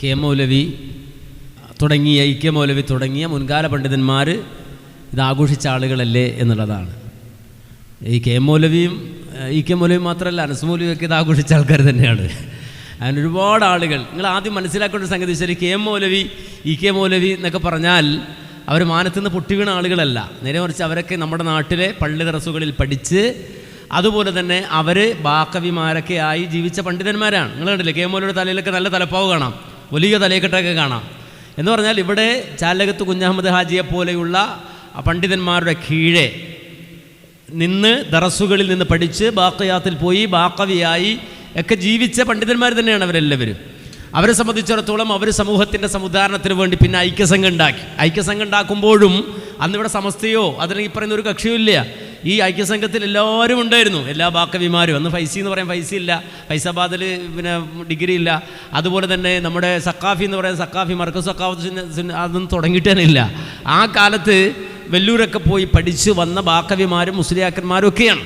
K മൗലവി തുടങ്ങിയ E K മൗലവി തുടങ്ങിയ മുൻകാല പണ്ഡിതന്മാർ ഇത് ആഘോഷിച്ച ആളുകളല്ലേ എന്നുള്ളതാണ്. ഈ കെ മൗലവിയും ഇ കെ മൗലവി മാത്രമല്ല അനസ് മൗലവിയൊക്കെ ഇത് ആഘോഷിച്ച ആൾക്കാർ തന്നെയാണ്. അങ്ങനെ ഒരുപാട് ആളുകൾ. നിങ്ങൾ ആദ്യം മനസ്സിലാക്കേണ്ട സംഗതി ശരി K M Maulavi E K Maulavi എന്നൊക്കെ പറഞ്ഞാൽ അവർ മാനത്തുനിന്ന് പൊട്ടി വീണ ആളുകളല്ല. നേരെ മറിച്ച് അവരൊക്കെ നമ്മുടെ നാട്ടിലെ പള്ളി തറസുകളിൽ പഠിച്ച് അതുപോലെ തന്നെ അവർ ബാക്കവിമാരൊക്കെ ആയി ജീവിച്ച പണ്ഡിതന്മാരാണ്. നിങ്ങൾ കണ്ടില്ലേ? കെ എം തലയിലൊക്കെ നല്ല തലപ്പാവ് കാണാം. വലിയ തലയെക്കെട്ടൊക്കെ കാണാം. എന്ന് പറഞ്ഞാൽ ഇവിടെ ചാലകത്ത് കുഞ്ഞഹമ്മദ് ഹാജിയെ പോലെയുള്ള പണ്ഡിതന്മാരുടെ കീഴെ നിന്ന് ദറസുകളിൽ നിന്ന് പഠിച്ച് ബാക്കയാത്തിൽ പോയി ബാക്കവിയായി ഒക്കെ ജീവിച്ച പണ്ഡിതന്മാർ തന്നെയാണ് അവരെല്ലാവരും. അവരെ സംബന്ധിച്ചിടത്തോളം അവർ സമൂഹത്തിന്റെ സമുദ്ധാരണത്തിന് വേണ്ടി പിന്നെ ഐക്യസംഘം ഉണ്ടാക്കി. ഐക്യസംഘം ഉണ്ടാക്കുമ്പോഴും അന്നിവിടെ സമസ്തയോ അതിന് ഈ പറയുന്ന ഒരു കക്ഷിയും ഇല്ല ഈ ഐക്യസംഘത്തിൽ എല്ലാവരും ഉണ്ടായിരുന്നു. എല്ലാ ബാക്കവിമാരും. അന്ന് ഫൈസി എന്ന് പറയാൻ ഫൈസി ഇല്ല. ഫൈസാബാദിൽ പിന്നെ ഡിഗ്രി ഇല്ല. അതുപോലെ തന്നെ നമ്മുടെ സക്കാഫി എന്ന് പറയുന്ന സക്കാഫി മർക്കസ് സക്കാഫ് അതൊന്നും തുടങ്ങിയിട്ട് തന്നെ ഇല്ല. ആ കാലത്ത് വെല്ലൂരൊക്കെ പോയി പഠിച്ച് വന്ന ബാക്കവിമാരും മുസ്ലിയാക്കന്മാരും ഒക്കെയാണ്.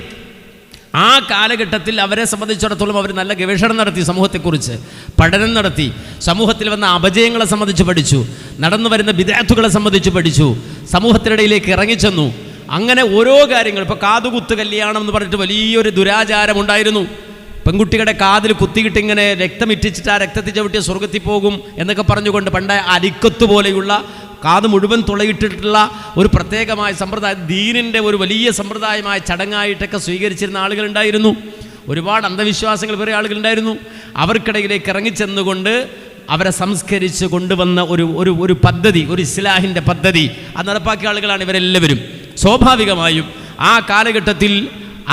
ആ കാലഘട്ടത്തിൽ അവരെ സംബന്ധിച്ചിടത്തോളം അവർ നല്ല ഗവേഷണം നടത്തി സമൂഹത്തെക്കുറിച്ച് പഠനം നടത്തി. സമൂഹത്തിൽ വന്ന അപജയങ്ങളെ സംബന്ധിച്ച് പഠിച്ചു. നടന്നു വരുന്ന വിദ്യാർത്ഥികളെ സംബന്ധിച്ച് പഠിച്ചു. സമൂഹത്തിനിടയിലേക്ക് ഇറങ്ങിച്ചെന്നു. അങ്ങനെ ഓരോ കാര്യങ്ങൾ. ഇപ്പോൾ കാതുകുത്ത് കല്യാണം എന്ന് പറഞ്ഞിട്ട് വലിയൊരു ദുരാചാരം ഉണ്ടായിരുന്നു. പെൺകുട്ടികളുടെ കാതിൽ കുത്തിയിട്ട് ഇങ്ങനെ രക്തം ഇറ്റിച്ചിട്ട് ആ രക്തത്തിൽ ചവിട്ടിയ സ്വർഗത്തിൽ പോകും എന്നൊക്കെ പറഞ്ഞുകൊണ്ട് പണ്ട് അരിക്കത്ത് പോലെയുള്ള കാത് മുഴുവൻ തുളയിട്ടിട്ടുള്ള ഒരു പ്രത്യേകമായ സമ്പ്രദായം ദീനിന്റെ ഒരു വലിയ സമ്പ്രദായമായ ചടങ്ങായിട്ടൊക്കെ സ്വീകരിച്ചിരുന്ന ആളുകളുണ്ടായിരുന്നു ഒരുപാട് അന്ധവിശ്വാസങ്ങൾ വേറെ ആളുകളുണ്ടായിരുന്നു അവർക്കിടയിലേക്ക് ഇറങ്ങിച്ചെന്നുകൊണ്ട് അവരെ സംസ്കരിച്ച് കൊണ്ടുവന്ന ഒരു ഒരു ഒരു പദ്ധതി ഒരു ഇസ്ലാഹിന്റെ പദ്ധതി അത് നടപ്പാക്കിയ ആളുകളാണ് ഇവരെല്ലാവരും. സ്വാഭാവികമായും ആ കാലഘട്ടത്തിൽ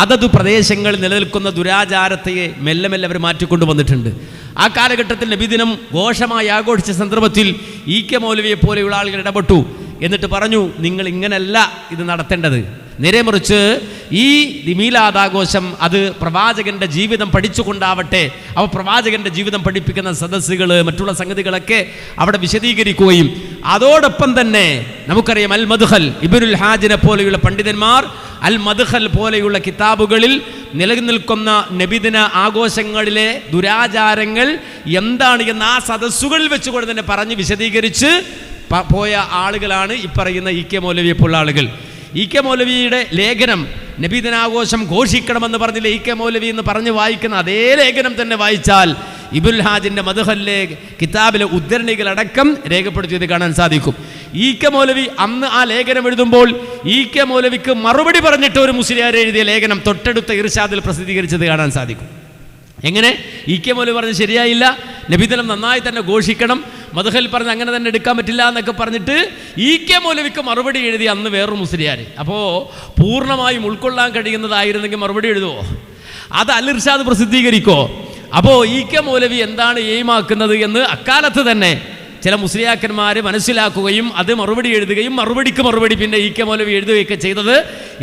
അതത് പ്രദേശങ്ങളിൽ നിലനിൽക്കുന്ന ദുരാചാരത്തെ മെല്ലെ മെല്ലെ അവർ മാറ്റിക്കൊണ്ടു വന്നിട്ടുണ്ട്. ആ കാലഘട്ടത്തിൽ നബിദിനം ഘോഷമായി ആഘോഷിച്ച സന്ദർഭത്തിൽ ഇ കെ മൗലവിയെ പോലെയുള്ള ആളുകൾ ഇടപെട്ടു. എന്നിട്ട് പറഞ്ഞു നിങ്ങൾ ഇങ്ങനല്ല ഇത് നടത്തേണ്ടത്. നേരെ മറിച്ച് ഈ ദിമീലാദാഘോഷം അത് പ്രവാചകന്റെ ജീവിതം പഠിച്ചുകൊണ്ടാവട്ടെ. അവ പ്രവാചകന്റെ ജീവിതം പഠിപ്പിക്കുന്ന സദസ്സുകൾ മറ്റുള്ള സംഗതികളൊക്കെ അവിടെ വിശദീകരിക്കുകയും അതോടൊപ്പം തന്നെ നമുക്കറിയാം അൽ മധുഹൽ ഇബിനുൽ ഹാജിനെ പോലെയുള്ള പണ്ഡിതന്മാർ അൽ മധുഹൽ പോലെയുള്ള കിതാബുകളിൽ നിലനിൽക്കുന്ന നബിദിന ആഘോഷങ്ങളിലെ ദുരാചാരങ്ങൾ എന്താണ് എന്ന് ആ സദസ്സുകളിൽ വെച്ചുകൊണ്ട് തന്നെ പറഞ്ഞ് വിശദീകരിച്ച് പോയ ആളുകളാണ് ഈ പറയുന്ന ഇ കെ മൗലവിയെ ആളുകൾ. ഇ കെ മൗലവിയുടെ ലേഖനം നബീദിനാഘോഷം ഘോഷിക്കണമെന്ന് പറഞ്ഞില്ല? ഇ കെ മൗലവി എന്ന് പറഞ്ഞ് വായിക്കുന്ന അതേ ലേഖനം തന്നെ വായിച്ചാൽ ഇബുൽ ഹാജിന്റെ മധുഹല്ലെ കിതാബിലെ ഉദ്ധരണികളടക്കം രേഖപ്പെടുത്തിയത് കാണാൻ സാധിക്കും. ഇ കെ മൗലവി അന്ന് ആ ലേഖനം എഴുതുമ്പോൾ ഇ കെ മൗലവിക്ക് മറുപടി പറഞ്ഞിട്ട് ഒരു മുസ്ലിയാർ എഴുതിയ ലേഖനം തൊട്ടടുത്ത ഇർഷാദിൽ പ്രസിദ്ധീകരിച്ചത് കാണാൻ സാധിക്കും. എങ്ങനെ? ഇ കെ മൗലവി പറഞ്ഞ് ശരിയായില്ല. നബിദിനം നന്നായി തന്നെ ഘോഷിക്കണം. മധുഹൽ പറഞ്ഞ് അങ്ങനെ തന്നെ എടുക്കാൻ പറ്റില്ല എന്നൊക്കെ പറഞ്ഞിട്ട് ഇ കെ മൗലവിക്ക് മറുപടി എഴുതി അന്ന് വേറൊരു മുസ്ലിയാർ അപ്പോൾ പൂർണമായും ഉൾക്കൊള്ളാൻ കഴിയുന്നതായിരുന്നെങ്കിൽ മറുപടി എഴുതുമോ അത് അലിർഷാദ് പ്രസിദ്ധീകരിക്കോ അപ്പോൾ ഇ കെ മൗലവി എന്താണ് എയിമാക്കുന്നത് എന്ന് അക്കാലത്ത് തന്നെ ചില മുസ്ലിയാക്കന്മാർ മനസ്സിലാക്കുകയും അത് മറുപടി എഴുതുകയും മറുപടിക്ക് മറുപടി പിന്നെ ഇ കെ മൗലവി എഴുതുകയൊക്കെ ചെയ്തത്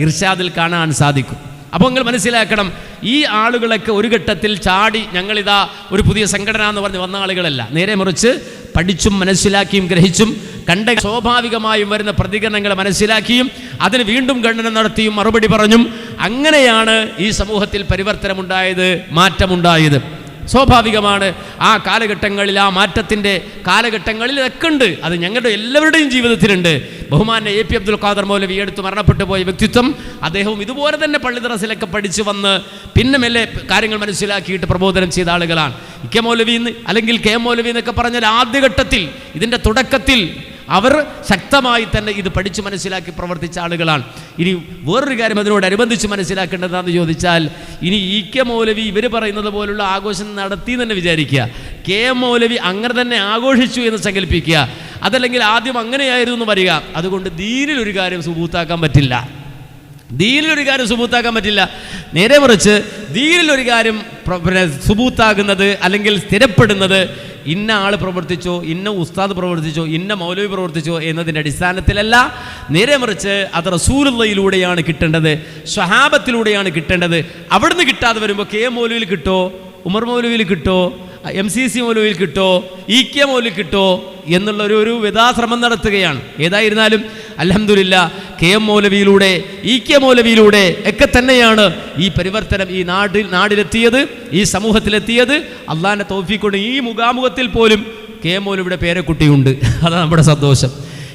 ഇർഷാദിൽ കാണാൻ സാധിക്കും. അപ്പോൾ നിങ്ങൾ മനസ്സിലാക്കണം ഈ ആളുകളൊക്കെ ഒരു ഘട്ടത്തിൽ ചാടി ഞങ്ങളിതാ ഒരു പുതിയ സംഘടന എന്ന് പറഞ്ഞ് വന്ന ആളുകളല്ല. നേരെ മറിച്ച് പഠിച്ചും മനസ്സിലാക്കിയും ഗ്രഹിച്ചും കണ്ട സ്വാഭാവികമായും വരുന്ന പ്രതികരണങ്ങൾ മനസ്സിലാക്കിയും അതിന് വീണ്ടും ഖണ്ഡനം നടത്തിയും മറുപടി പറഞ്ഞും അങ്ങനെയാണ് ഈ സമൂഹത്തിൽ പരിവർത്തനമുണ്ടായത് മാറ്റമുണ്ടായത്. സ്വാഭാവികമാണ്. ആ കാലഘട്ടങ്ങളിൽ ആ മാറ്റത്തിന്റെ കാലഘട്ടങ്ങളിൽ ഇതൊക്കെ ഉണ്ട് അത് ഞങ്ങളുടെ എല്ലാവരുടെയും ജീവിതത്തിലുണ്ട്. ബഹുമാന എ പി അബ്ദുൽ ഖാദർ മൗലവി എടുത്ത് മരണപ്പെട്ടു പോയ വ്യക്തിത്വം അദ്ദേഹവും ഇതുപോലെ തന്നെ പള്ളിദറസിലൊക്കെ പഠിച്ചു വന്ന് പിന്നെ മെല്ലെ കാര്യങ്ങൾ മനസ്സിലാക്കിയിട്ട് പ്രബോധനം ചെയ്ത ആളുകളാണ്. കെ മൗലവി എന്ന് അല്ലെങ്കിൽ കെ മൗലവി എന്നൊക്കെ പറഞ്ഞാൽ ആദ്യഘട്ടത്തിൽ ഇതിന്റെ തുടക്കത്തിൽ അവർ ശക്തമായി തന്നെ ഇത് പഠിച്ച് മനസ്സിലാക്കി പ്രവർത്തിച്ച ആളുകളാണ്. ഇനി വേറൊരു കാര്യം അതിനോടനുബന്ധിച്ച് മനസ്സിലാക്കേണ്ടതാണെന്ന് ചോദിച്ചാൽ ഇനി ഇ കെ മൗലവി ഇവർ പറയുന്നത് പോലുള്ള ആഘോഷം നടത്തി തന്നെ വിചാരിക്കുക. കെ എം മൗലവി അങ്ങനെ തന്നെ ആഘോഷിച്ചു എന്ന് സങ്കല്പിക്കുക. അതല്ലെങ്കിൽ ആദ്യം അങ്ങനെയായിരുന്നു എന്ന് വരിക അതുകൊണ്ട് ദീനിൽ ഒരു കാര്യം സുബൂത്താക്കാൻ പറ്റില്ല. ദീനിലൊരു കാര്യം സുബൂത്താക്കാൻ പറ്റില്ല. നേരെ മറിച്ച് ദീനിലൊരു കാര്യം പിന്നെ സുബൂത്താകുന്നത് അല്ലെങ്കിൽ സ്ഥിരപ്പെടുന്നത് ഇന്ന ആൾ പ്രവർത്തിച്ചോ ഇന്ന ഉസ്താദ് പ്രവർത്തിച്ചോ ഇന്ന മൗലവി പ്രവർത്തിച്ചോ എന്നതിന്റെ അടിസ്ഥാനത്തിലല്ല. നേരെ മറിച്ച് അത് റസൂലുള്ളയിലൂടെയാണ് കിട്ടേണ്ടത് സ്വഹാബത്തിലൂടെയാണ് കിട്ടേണ്ടത്. അവിടുന്ന് കിട്ടാതെ വരുമ്പോൾ കെ മൗലവിയിൽ കിട്ടോ ഉമർ മൗലവിയിൽ കിട്ടോ എം സി സി മൗലവിയിൽ കിട്ടോ ഇ കെ മൗലവിൽ കിട്ടോ എന്നുള്ളൊരു ഒരു വിധാശ്രമം നടത്തുകയാണ്. ഏതായിരുന്നാലും അലഹമില്ല കെ എം മൗലവിയിലൂടെ ഇ കെ മൗലവിയിലൂടെ ഒക്കെ തന്നെയാണ് ഈ പരിവർത്തനം ഈ നാട്ടിൽ നാടിലെത്തിയത് ഈ സമൂഹത്തിലെത്തിയത്. അള്ളാഹിന്റെ തോഫിക്കൊണ്ട് ഈ മുഖാമുഖത്തിൽ പോലും കെ എം മൗലവിയുടെ പേരക്കുട്ടിയുണ്ട്. അതാണ് നമ്മുടെ സന്തോഷം.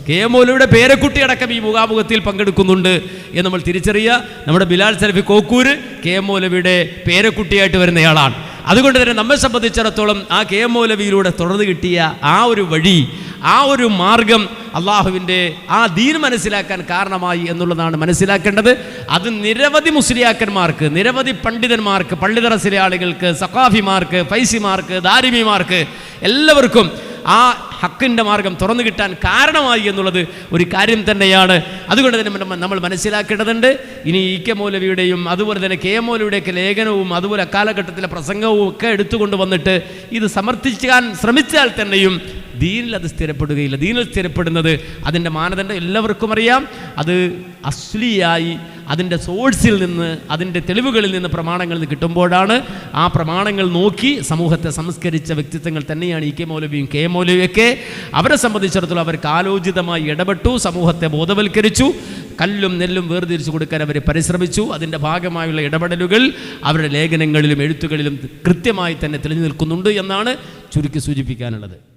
കെ എം മൗലവിയുടെ പേരക്കുട്ടി അടക്കം ഈ മുഖാമുഖത്തിൽ പങ്കെടുക്കുന്നുണ്ട് എന്ന് നമ്മൾ തിരിച്ചറിയുക. നമ്മുടെ ബിലാൽ സലഫി കോക്കൂര് കെ എം മൗലവിയുടെ പേരക്കുട്ടിയായിട്ട് വരുന്നയാളാണ്. അതുകൊണ്ട് തന്നെ നമ്മെ സംബന്ധിച്ചിടത്തോളം ആ കെ എം മൗലവിയിലൂടെ തുടർന്ന് കിട്ടിയ ആ ഒരു വഴി ആ ഒരു മാർഗം അള്ളാഹുവിന്റെ ആ ദീൻ മനസ്സിലാക്കാൻ കാരണമായി എന്നുള്ളതാണ് മനസ്സിലാക്കേണ്ടത്. അത് നിരവധി മുസ്ലിയാക്കന്മാർക്ക് നിരവധി പണ്ഡിതന്മാർക്ക് പള്ളിതറസിലെ ആളുകൾക്ക് സഖാഫിമാർക്ക് ഫൈസിമാർക്ക് ദാരിമിമാർക്ക് എല്ലാവർക്കും ആ ഹക്കിന്റെ മാർഗം തുറന്നു കിട്ടാൻ കാരണമായി എന്നുള്ളത് ഒരു കാര്യം തന്നെയാണ്. അതുകൊണ്ട് തന്നെ നമ്മൾ മനസ്സിലാക്കേണ്ടതുണ്ട്. ഇനി ഇ കെ മൗലവിയുടെയും അതുപോലെ തന്നെ കെ മൗലവിയുടെയൊക്കെ ലേഖനവും അതുപോലെ അക്കാലഘട്ടത്തിലെ പ്രസംഗവും ഒക്കെ എടുത്തുകൊണ്ട് വന്നിട്ട് ഇത് സമർത്ഥിക്കാൻ ശ്രമിച്ചാൽ തന്നെയും ദീനിൽ അത് സ്ഥിരപ്പെടുകയില്ല. ദീനിൽ സ്ഥിരപ്പെടുന്നത് അതിന്റെ മാനദണ്ഡം എല്ലാവർക്കും അറിയാം. അത് അസ്ലിയായി അതിന്റെ സോഴ്സിൽ നിന്ന് അതിന്റെ തെളിവുകളിൽ നിന്ന് പ്രമാണങ്ങളിൽ നിന്ന് കിട്ടുമ്പോഴാണ് ആ പ്രമാണങ്ങൾ നോക്കി സമൂഹത്തെ സംസ്കരിച്ച വ്യക്തിത്വങ്ങൾ തന്നെയാണ് ഇ കെ മൗലവിയും കെ മൗലവിയൊക്കെ അവരെ സംബന്ധിച്ചിടത്തോളം അവർ കാലോചിതമായി ഇടപെട്ടു സമൂഹത്തെ ബോധവൽക്കരിച്ചു കല്ലും നെല്ലും വേർതിരിച്ചു കൊടുക്കാൻ അവർ പരിശ്രമിച്ചു. അതിന്റെ ഭാഗമായുള്ള ഇടപെടലുകൾ അവരുടെ ലേഖനങ്ങളിലും എഴുത്തുകളിലും കൃത്യമായി തന്നെ തെളിഞ്ഞു നിൽക്കുന്നുണ്ട് എന്നാണ് ചുരുക്കി സൂചിപ്പിക്കാനുള്ളത്.